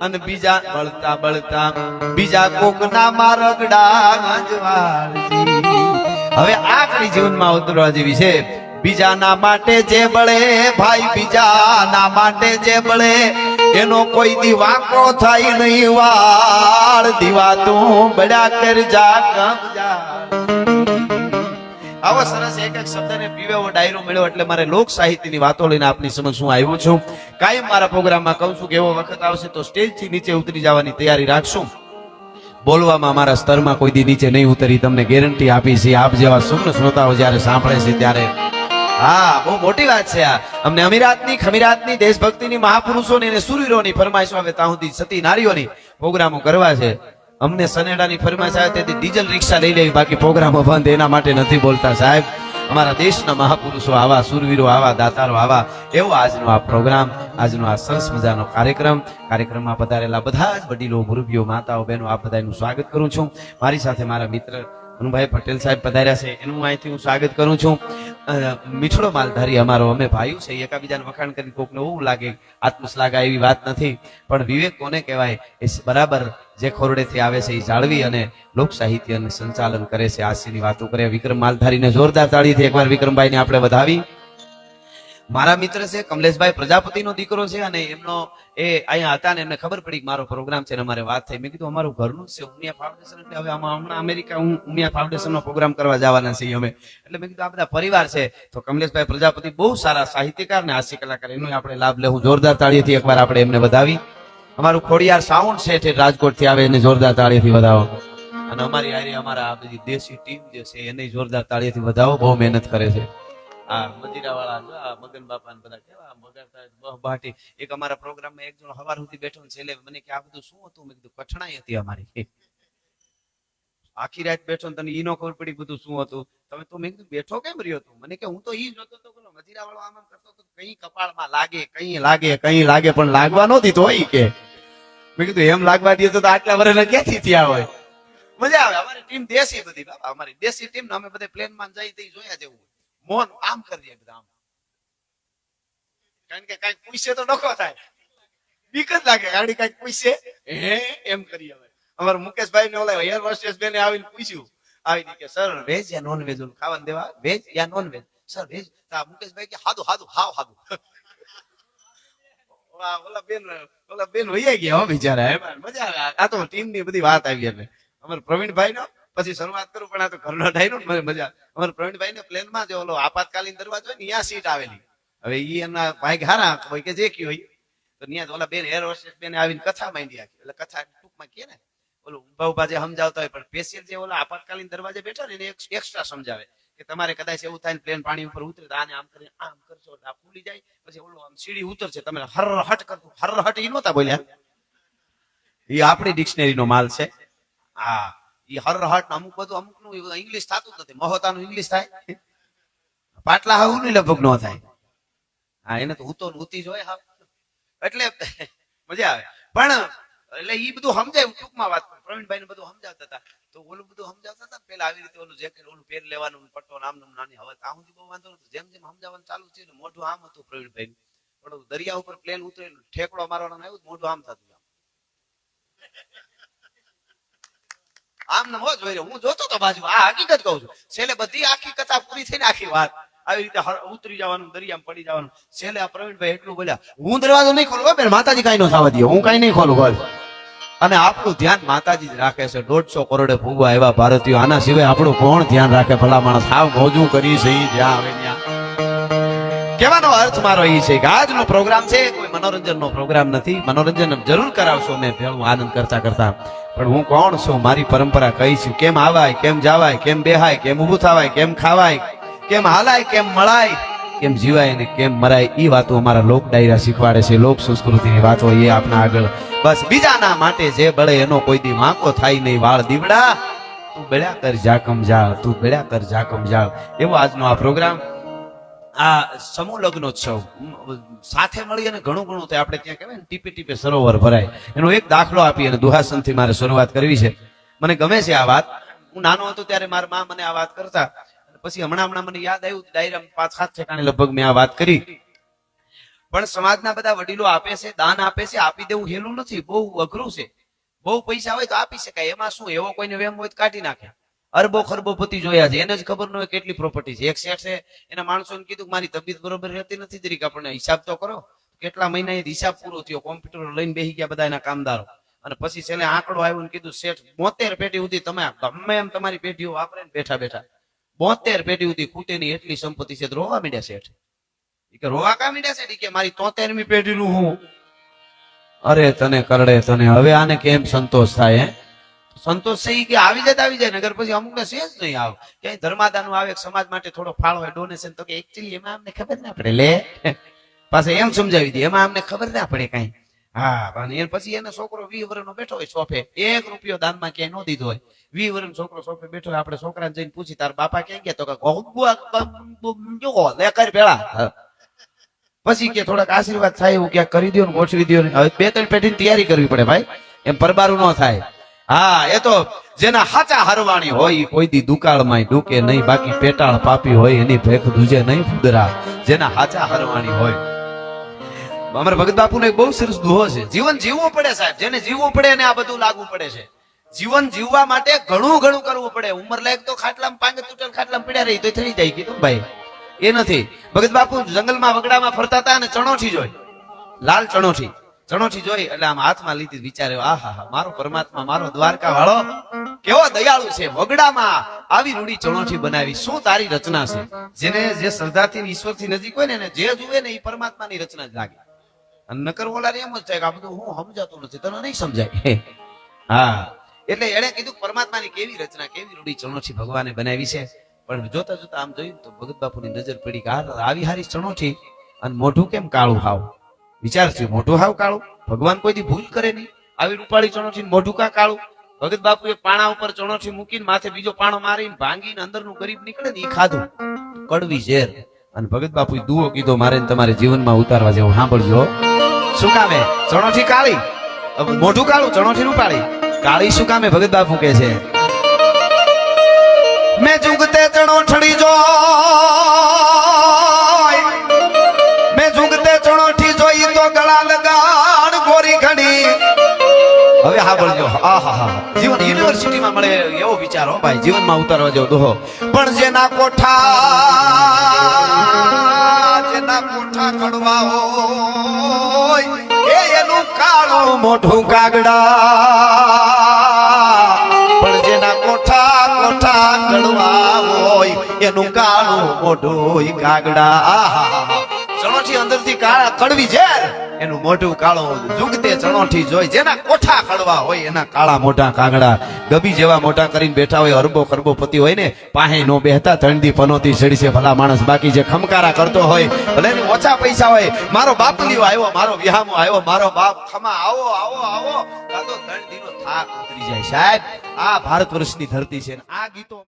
અને બીજા બળતા બળતા, બીજા કોકના મારગડા ગંજવાળજી. હવે આખરી જીવનમાં ઉતરવા જેવી છે. બીજાના માટે જે બળે ભાઈ, બીજાના માટે જે બળે, એનો કોઈ દીવાકો થાય નહીં વાળ. દીવા તું બળ્યા કમ જા આવો સરસ એક એક શબ્દને પીવેવો ડાયરો મળ્યો એટલે મારે લોક સાહિત્યની વાતો લઈને આપની સમક્ષ હું આવ્યો છું. કાયમ મારા પ્રોગ્રામમાં કહું છું કે એવો વખત આવશે તો સ્ટેજથી નીચે ઉતરી જવાની તૈયારી રાખશું. બોલવામાં મારા સ્તરમાં કોઈ દી નીચે નહીં ઉતરી, તમને ગેરંટી આપી છે આપ જેવા સુમ્ન શ્રોતાઓ જ્યારે સાંભળે છે ત્યારે હા, બહુ મોટી વાત છે આ. અમને અમીરાતની, ખમીરાતની, દેશભક્તિની, મહાપુરુષોની અને સુરવીરોની ફરમાઈશો હવે ત્યાં સુધી સતી નારીઓની પ્રોગ્રામો કરવા છે. અમને સનેડાની ફરમાઈશ આવે તેથી ડીઝલ રિક્ષા લઈ લેવી, બાકી પ્રોગ્રામો બંધ, એના માટે નથી બોલતા સાહેબ. અમારા દેશના મહાપુરુષો આવા, સુરવીરો આવા, દાતારો આવા, એવો આજનો આ પ્રોગ્રામ, આજનો આ સરસ મજાનો કાર્યક્રમ. કાર્યક્રમમાં પધારેલા બધા જ વડીલો, મુરબીઓ, માતાઓ, બહેનો, આ બધાનું સ્વાગત કરું છું. મારી સાથે મારા મિત્ર અનુભાઈ પટેલ સાહેબ પધાર્યા છે. એનું અહીંથી હું સ્વાગત કરું છું. મીઠડો માલધારી અમારો, અમે ભાઈઓ છે એકાબીજાને વખાણ કરી કોકને એવું લાગે, આત્મશ્લાઘા એવી વાત નથી. પણ વિવેક કોને કહેવાય? એ બરાબર જે ખોરડેથી આવે છે, એ જાળવી અને લોક સાહિત્યનું સંચાલન કરે છે. આશીની વાતો કરે વિક્રમ માલધારીને જોરદાર તાળીથી એકવાર વિક્રમભાઈને આપણે વધાવી. મારા મિત્ર છે, કમલેશભાઈ પ્રજાપતિનો દીકરો છે અને એમનો એ અહીંયા હતા ને એમને ખબર પડી કે મારો પ્રોગ્રામ છે અને અમારે વાત થઈ. મેં કીધું, અમારું ઘરનું છે, ઉમિયા ફાઉન્ડેશન એટલે હવે આમાં હમણાં અમેરિકા, હું ઉમિયા ફાઉન્ડેશનનો પ્રોગ્રામ કરવા જવાના છીએ અમે. એટલે મેં કીધું, આ બધા પરિવાર છે. તો કમલેશભાઈ પ્રજાપતિ બહુ સારા સાહિત્યકાર ને હાસ્ય કલાકાર, એનો આપણે લાભ લેવું. જોરદાર તાળીથી એકવાર આપણે એમને વધાવી. અમારું ખોડિયાર સાઉન્ડ છે રાજકોટથી રાજકોટ આવે, એને જોરદાર તાળીથી વધાવો. અને અમારી હારે અમારા આ બધી દેશી ટીમ જે છે, એને જોરદાર તાળીથી વધાવો, બહુ મહેનત કરે છે. આ મજીરા વાળા જો, આ મગન બાપા ને બધા કેવા બગાડતા બહ બાટી. એક અમારા પ્રોગ્રામમાં એક જણ હવાર સુધી બેઠો ને છેલ્લે મને કે આ બધું શું હતું? મેં કીધું, કઠણાઈ હતી અમારી. આખી રાત બેઠો ને તને ઈ નો ખબર પડી બધું શું હતું. તમે તો મેં કીધું, બેઠો કેમ રહ્યો તું? મને કે, હું તો ઈ જોતો તો બોલો મજીરા વાળો આમ કરતો તો કઈ કપાળમાં લાગે, કઈ લાગે કઈ લાગે, પણ લાગવા નહોતી તો ઈ કે. મેં કીધું, એમ લાગવા દે તો આટલા વર્ષ ક્યાંથી થયા હોય? મજા આવે, અમારી ટીમ દેશી બધી બાબા અમારી દેશી ટીમ અમે બધા પ્લેનમાં જઈ તે જોયા જેવું મોન આમ કરીએ બધા આમ કારણ કે કંઈક પૂછે તો નખો થાય બીક જ લાગે ગાડી કંઈક પૂછે હે એમ કરીએ હવે અમારા મુકેશભાઈ ને ઓલા એર હોસ્ટેસ બેને આવીને પૂછ્યું આવીને કે સર વેજ યા નોન વેજ ખાવાનું દેવા વેજ યા non veg sir veg Mukeshbhai કે હાદું હાદું હાવ હાદું વાહ, ઓલા બેન ઓલા બેન વૈયા ગયા હો બિચારા એમાં મજા આવે આ તો ટીમની બધી વાત આવી એટલે અમારે પ્રવીણભાઈ નો પછી શરૂઆત કરું, પણ આ તો ઘરનો ડાયરો મને મજા અમારે પ્રવીણભાઈ ને પ્લેનમાં જે ઓલો આપાતકાલીન દરવાજો હોય ને ત્યાં સીટ આવેલી. હવે ઈ એમના ભાઈ હારા હોય કે જે કયો હોય. તો ત્યાં ઓલા બેન એર હોસ્ટેસ બેન આવીને કથા માંડી આખી એટલે કથા ટૂંકમાં કે ને, ઓલું ઊભા ઊભા જે સમજાવતા હોય, પણ સ્પેશિયલ જે ઓલા આપાતકાલીન દરવાજે બેઠા ને, એને એક્સ્ટ્રા સમજાવે કે તમારે કદાચ એવું થાય પ્લેન પાણી ઉપર ઉતરે આને આમ કરીને આમ કરશો એટલે આ ફૂલી જાય. પછી ઓલું આમ સીડી ઉતરશે, તમે હર હટ કરતું હર હટ ઈ નહોતા બોલ્યા. એ આપણી ડિક્શનરી નો માલ છે. હા. ઈ હર અમુક બધું, અમુક ઇંગ્લિશ થતું નથી. મહોતાનું ઇંગ્લિશ થાય. પાટલા હાવું ની લગભગ નો થાય. હા, એને તો ઉતો ઉતી જ હોય એટલે મજા આવે. પણ એટલે ઈ બધું સમજાય, ટૂંકમાં વાત પ્રવીણભાઈ ને બધું સમજાવતા હતા. તો ઓલું બધું સમજાવતા હતા પેલા આવી રીતે ઓલું જેકેટ, ઓલું પેર લેવાનું પટ્ટો નામ નામ નાની હવે. ત્યાં સુધી બહુ વાંધો નતો જેમ જેમ સમજાવવાનું ચાલુ ને, મોઢું આમ હતું પ્રવીણભાઈ પણ દરિયા ઉપર પ્લેન ઉતરેલું, ઠેકડો મારવાનો આવ્યું મોઢું આમ થતું આમ. આમ ને મોજ હોય હું જોતો તો બાજુ. આ હકીકત કહું છું. છેલ્લે બધી આખી કથા પૂરી થઈને આખી વાત. આવી રીતે ઉતરી જવાનું, દરિયામાં પડી જવાનું. છેલ્લે આ પ્રવીણભાઈ એટલું બોલ્યા, હું દરવાજો નહીં ખોલું બેન, માતાજી કઈ નો થવા દે હું કઈ નહીં ખોલું, બસ. અને આપણું ધ્યાન માતાજી જ રાખે છે. દોઢસો કરોડે ભૂગવા એવા ભારતીયો, આના સિવાય આપણું કોણ ધ્યાન રાખે? ભલા માણસ સાવ મોજું કરી છે જ્યાં આવે ત્યાં. કહેવાનો અર્થ મારો એ છે કે આજનો પ્રોગ્રામ છે, કોઈ મનોરંજનનો પ્રોગ્રામ નથી. મનોરંજન જરૂર કરાવશો મેં ભેળું આનંદ કરતા કરતા. પણ હું કોણ છું? મારી પરંપરા કઈ છું? કેમ આવાય? કેમ જાવાય? કેમ બેહાય? કેમ ઊભું થવાય? કેમ ખાવાય? કેમ હાલાય? કેમ મળાય? કેમ જીવાય ને કેમ મરાય? એ વાતો અમારા લોક ડાયરા શીખવાડે છે, લોક સંસ્કૃતિની વાતો એ આપણા આગળ. બસ બીજાના માટે જે બળે એનો કોઈ દી વાંકો થાય નહીં. વાળ દીવડા, તું બેડા કર જાકમ જાળ તું બેડા કર જાકમ જાળ એવો આજનો આ પ્રોગ્રામ. આ સમૂહ લગ્નોત્સવ સાથે મળી અને ઘણું ઘણું થાય આપણે ત્યાં કહેવાય ને, ટીપે ટીપે સરોવર ભરાય. એનો એક દાખલો આપી અને દુહાસનથી મારે શરૂઆત કરવી છે. મને ગમે છે આ વાત. હું નાનો હતો ત્યારે મારા મા મને આ વાત કરતા. પછી હમણાં હમણાં મને યાદ આવ્યું ડાયરા પાંચ, સાત ઠેકાણે લગભગ મેં આ વાત કરી. પણ સમાજના બધા વડીલો આપે છે, દાન આપે છે, આપી દેવું હેલું નથી. બહુ અઘરું છે. બહુ પૈસા હોય તો આપી શકાય. એમાં શું, એવો કોઈને વેમ હોય તો કાઢી નાખે. અરબો ખરબોપતિ જોયા છે. એને જ ખબર ન હોય કેટલી પ્રોપર્ટી છે. એક શેઠ એના માણસોને કીધું મારી તબિયત બરોબર રહેતી નથી. તરીકે આપણને હિસાબ તો કરો. કેટલા મહિના હિસાબ પૂરો થયો. કોમ્પ્યુટર લઈને બેસી ગયા બધા એના કામદારો. અને પછી છેલ્લે આંકડો આવ્યો ને કીધું, શેઠ, બોતેર પેટી સુધી તમે ગમે એમ તમારી પેઢીઓ વાપરે ને બેઠા બેઠા. બોતેર પેઢી સુધી ખૂટેની એટલી સંપત્તિ છે. રોવા મીડ્યા શેઠ. કે, રોવા કા મીડ્યા છે કે, મારી તોતેરમી પેઢીનું હું. અરે, તને કરડે, તને. હવે આને કેમ સંતોષ થાય, હે? સંતોષ છે કે આવી જાય આવી જાય નગર પછી અમુક ને જ નહીં આવે. ક્યાંય ધર્માદાનું આવે સમાજ માટે થોડો ફાળો હોય ડોનેશન તો કે એકચુઅલી એમાં અમને ખબર ના પડે, લે. પાસે એમ સમજાવી દે, એમાં અમને ખબર ના પડે કઈ. હા એ પછી એનો છોકરો વી વર્ષનો બેઠો હોય સોફે એક રૂપિયો દાનમાં ક્યાંય ન દીધો હોય. વી વરણ છોકરો સોફે બેઠો હોય, આપણે છોકરાને જઈને પૂછી, તાર બાપા ક્યાં ગયા? તો કે કર પેલા પછી કે થોડાક આશીર્વાદ થાય એવું ક્યાંક કરી દો ને, ગોઠવી દો ને. હવે બે ત્રણ પેઢી તૈયારી કરવી પડે ભાઈ. એમ પરબારું ન થાય. હા, એ તો જેના હાચા હરવાણી હોય કોઈ દી દુકાળમાં ડૂકે નહીં, બાકી પેટાળ પાપી હોય, એની ભેખ દુજે નહીં ફુદરા. જેના હાચા હરવાણી હોય. અમર ભગત બાપુ એક બહુ સરસ દુહો છે. જીવન જીવવું પડે સાહેબ, જેને જીવવું પડે એને આ બધું લાગુ પડે છે. જીવન જીવવા માટે ઘણું ઘણું કરવું પડે. ઉંમર લાયક તો ખાટલામાં પાંચ તૂટલ ખાટલામાં પડ્યા રહી તો થઈ જાય, કીધું ભાઈ. એ નથી. ભગત બાપુ જંગલમાં વગડામાં ફરતા હતા અને ચણોઠી જોઈ. લાલ ચણોઠી. ચણોઠી જોઈ એટલે આમ હાથમાં લીધી વિચાર્યો આ હા, મારો પરમાત્મા, મારો દ્વારકા વાળો કેવો દયાળુ છે, વગડામાં આવી રૂડી ચણોઠી બનાવી. શું તારી રચના છે? જેને જે શ્રદ્ધાથી ઈશ્વરથી નજીક હોય ને એને જે જુએ ને એ પરમાત્માની રચના જ લાગે. અને નકર ઓલા એમ જ થાય કે આ બધું હું સમજાતું નથી, તને નહીં સમજાય. હા, એટલે એણે કીધું પરમાત્માની કેવી રચના, કેવી રૂડી ચણોઠી ભગવાને બનાવી છે? પણ જોતા જોતા આમ જોયું તો ભગત બાપુની નજર પડી કે આવી હારી ચણોઠી અને મોઢું કેમ કાળું હાવ? વિચાર છે, મોઢું હાવ કાળું. ભગવાન કોઈથી ભૂલ કરે નહીં. આવી રૂપાળી ચણોઠી ને મોઢું કા કાળું? ભગત બાપુએ પાણા ઉપર ચણોઠી મૂકીને માથે બીજો પાણો મારીને ભાંગીને અંદરનું ગરીબ નીકળે ને એ ખાધું. કડવી ઝેર. અને ભગત બાપુ દુઓ કીધો, મારે તમારે જીવનમાં ઉતારવા જેવું સાંભળજો. શું કામે ચણોથી કાળી? મોઢું કાળું ચણોથી રૂપાળી? કાળી શું કામે ભગત બાપુ કે છે. મેં જુગતે ચણોઠડી જોઈ બોલજો. આહા જીવન યુનિવર્સિટીમાં મળે એવો વિચાર હો. ભાઈ જીવનમાં ઉતારવા જેવો દોહો. પણ જેના કોઠા જેના કોઠા કડવા હોય એ એનું કાળું મોઢું કાગડા. પણ જેના કોઠા કોઠા કડવા હોય એનું કાળું મોઢું કાગડા. આહા ચણોથી અંદરથી કાળા કડવી ઝેર. એનું મોઢું કાળું જુગતે ચણોઠી જોઈ, જેના કોઠા કડવા હોય, એના કાળા મોઢા કાગડા. ગબી જેવા મોઢા કરીને બેઠા હોય, અરબો ખરબો પતિ હોય ને, પાહે નો બેહતા ત્રણથી પનોતી છે, ભલા માણસ બાકી જે ખમકારા કરતો હોય, ભલે ને ઓછા પૈસા હોય, મારો બાપલીઓ આવ્યો, મારો વિહામો આવ્યો, મારો બાપ, ખમા, આવો આવો આવો. કાં તો ત્રણ દીનો થાક ઉતરી જાય. સાહેબ, આ ભારત વર્ષની ધરતી છે આ ગીતો